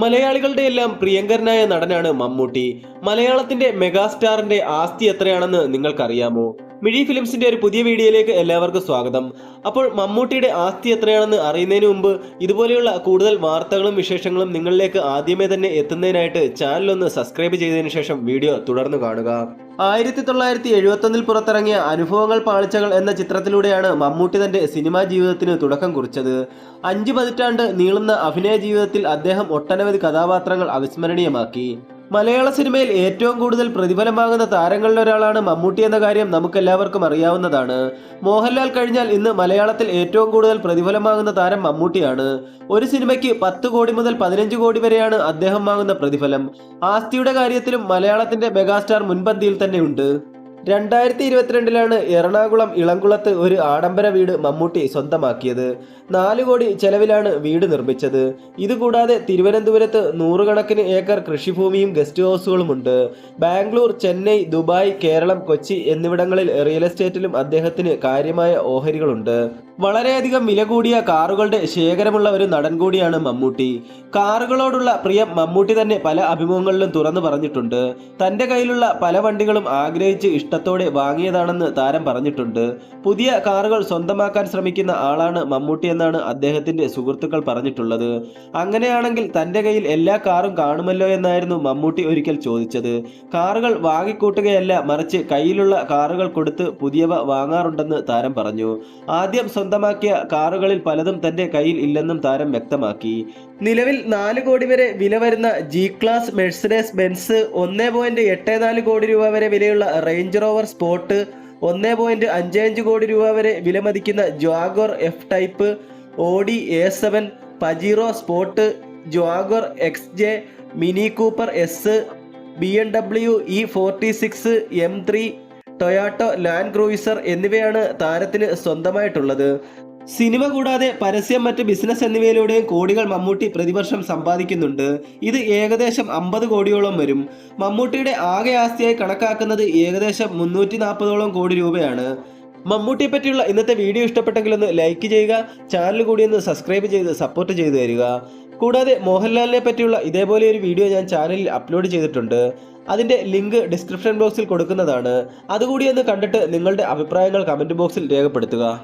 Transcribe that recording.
മലയാളികളുടെ എല്ലാം പ്രിയങ്കരനായ നടനാണ് മമ്മൂട്ടി. മലയാളത്തിന്റെ മെഗാസ്റ്റാറിന്റെ ആസ്തി എത്രയാണെന്ന് നിങ്ങൾക്കറിയാമോ? മിഴി ഫിലിംസിന്റെ ഒരു പുതിയ വീഡിയോയിലേക്ക് എല്ലാവർക്കും സ്വാഗതം. അപ്പോൾ മമ്മൂട്ടിയുടെ ആസ്തി എത്രയാണെന്ന് അറിയുന്നതിന് മുമ്പ് ഇതുപോലെയുള്ള കൂടുതൽ വാർത്തകളും വിശേഷങ്ങളും നിങ്ങളിലേക്ക് ആദ്യമേ തന്നെ എത്തുന്നതിനായിട്ട് ചാനലൊന്ന് സബ്സ്ക്രൈബ് ചെയ്തതിനു ശേഷം വീഡിയോ തുടർന്ന് കാണുക. ആയിരത്തി തൊള്ളായിരത്തി എഴുപത്തൊന്നിൽ പുറത്തിറങ്ങിയ അനുഭവങ്ങൾ പാളിച്ചകൾ എന്ന ചിത്രത്തിലൂടെയാണ് മമ്മൂട്ടി തന്റെ സിനിമാ ജീവിതത്തിന് തുടക്കം കുറിച്ചത്. അഞ്ച് പതിറ്റാണ്ട് നീളുന്ന അഭിനയ ജീവിതത്തിൽ അദ്ദേഹം ഒട്ടനവധി കഥാപാത്രങ്ങൾ അവിസ്മരണീയമാക്കി. മലയാള സിനിമയിൽ ഏറ്റവും കൂടുതൽ പ്രതിഫലം വാങ്ങുന്ന താരങ്ങളിൽ ഒരാളാണ് മമ്മൂട്ടി എന്ന കാര്യം നമുക്കെല്ലാവർക്കും അറിയാവുന്നതാണ്. മോഹൻലാൽ കഴിഞ്ഞാൽ ഇന്ന് മലയാളത്തിൽ ഏറ്റവും കൂടുതൽ പ്രതിഫലം വാങ്ങുന്ന താരം മമ്മൂട്ടിയാണ്. ഒരു സിനിമയ്ക്ക് പത്ത് കോടി മുതൽ പതിനഞ്ച് കോടി വരെയാണ് അദ്ദേഹം വാങ്ങുന്ന പ്രതിഫലം. ആസ്തിയുടെ കാര്യത്തിലും മലയാളത്തിന്റെ മെഗാസ്റ്റാർ മുൻപന്തിയിൽ തന്നെയുണ്ട് രണ്ടായിരത്തി ഇരുപത്തിരണ്ടിലാണ് എറണാകുളം ഇളംകുളത്ത് ഒരു ആഡംബര വീട് മമ്മൂട്ടി സ്വന്തമാക്കിയത്. നാല് കോടി ചെലവിലാണ് വീട് നിർമ്മിച്ചത്. ഇതുകൂടാതെ തിരുവനന്തപുരത്ത് നൂറുകണക്കിന് ഏക്കർ കൃഷിഭൂമിയും ഗസ്റ്റ് ഹൗസുകളുമുണ്ട്. ബാംഗ്ലൂർ ചെന്നൈ ദുബായ് കേരളം കൊച്ചി എന്നിവിടങ്ങളിൽ റിയൽ എസ്റ്റേറ്റിലും അദ്ദേഹത്തിന് കാര്യമായ ഓഹരികളുണ്ട്. വളരെയധികം വില കൂടിയ കാറുകളുടെ ശേഖരമുള്ള ഒരു നടൻ കൂടിയാണ് മമ്മൂട്ടി. കാറുകളോടുള്ള പ്രിയം മമ്മൂട്ടി തന്നെ പല അഭിമുഖങ്ങളിലും തുറന്നു പറഞ്ഞിട്ടുണ്ട്. തന്റെ കയ്യിലുള്ള പല വണ്ടികളും ആഗ്രഹിച്ച് ഇഷ്ടത്തോടെ വാങ്ങിയതാണെന്ന് താരം പറഞ്ഞിട്ടുണ്ട്. പുതിയ കാറുകൾ സ്വന്തമാക്കാൻ ശ്രമിക്കുന്ന ആളാണ് മമ്മൂട്ടി എന്നാണ് അദ്ദേഹത്തിന്റെ സുഹൃത്തുക്കൾ പറഞ്ഞിട്ടുള്ളത്. അങ്ങനെയാണെങ്കിൽ തന്റെ കയ്യിൽ എല്ലാ കാറും കാണുമല്ലോ എന്നായിരുന്നു മമ്മൂട്ടി ഒരിക്കൽ ചോദിച്ചത്. കാറുകൾ വാങ്ങിക്കൂട്ടുകയല്ല മറിച്ച് കയ്യിലുള്ള കാറുകൾ കൊടുത്ത് പുതിയവ വാങ്ങാറുണ്ടെന്ന് താരം പറഞ്ഞു. ആദ്യം സ്വന്തമാക്കിയ കാറുകളിൽ പലതും തന്റെ കയ്യിൽ ഇല്ലെന്നും താരം വ്യക്തമാക്കി. നിലവിൽ നാല് കോടി വരെ വില വരുന്ന ജി ക്ലാസ് മെഴ്സഡേസ് ബെൻസ് ഒന്ന് പോയിന്റ് എട്ട് നാല് കോടി രൂപ വരെ വിലയുള്ള റേഞ്ച് റോവർ സ്പോട്ട് ഒന്ന് പോയിന്റ് അഞ്ച് അഞ്ച് കോടി രൂപ വരെ വിലമതിക്കുന്ന Jaguar F type Audi A seven Pajero Sport Jaguar X J Mini Cooper S B M W E forty six M three Toyota Land Cruiser എന്നിവയാണ് താരത്തിന് സ്വന്തമായിട്ടുള്ളത്. സിനിമ കൂടാതെ പരസ്യം മറ്റ് ബിസിനസ് എന്നിവയിലൂടെയും കോടികൾ മമ്മൂട്ടി പ്രതിവർഷം സമ്പാദിക്കുന്നുണ്ട്. ഇത് ഏകദേശം അമ്പത് കോടിയോളം വരും. മമ്മൂട്ടിയുടെ ആകെ ആസ്തിയായി കണക്കാക്കുന്നത് ഏകദേശം മുന്നൂറ്റി നാൽപ്പതോളം കോടി രൂപയാണ്. മമ്മൂട്ടിയെ പറ്റിയുള്ള ഇന്നത്തെ വീഡിയോ ഇഷ്ടപ്പെട്ടെങ്കിൽ ഒന്ന് ലൈക്ക് ചെയ്യുക ചാനൽ കൂടി ഒന്ന് സബ്സ്ക്രൈബ് ചെയ്ത് സപ്പോർട്ട് ചെയ്തു തരിക. കൂടാതെ മോഹൻലാലിനെ പറ്റിയുള്ള ഇതേപോലെ ഒരു വീഡിയോ ഞാൻ ചാനലിൽ അപ്ലോഡ് ചെയ്തിട്ടുണ്ട്. അതിന്റെ ലിങ്ക് ഡിസ്ക്രിപ്ഷൻ ബോക്സിൽ കൊടുക്കുന്നതാണ്. അതുകൂടി ഒന്ന് കണ്ടിട്ട് നിങ്ങളുടെ അഭിപ്രായങ്ങൾ കമന്റ് ബോക്സിൽ രേഖപ്പെടുത്തുക.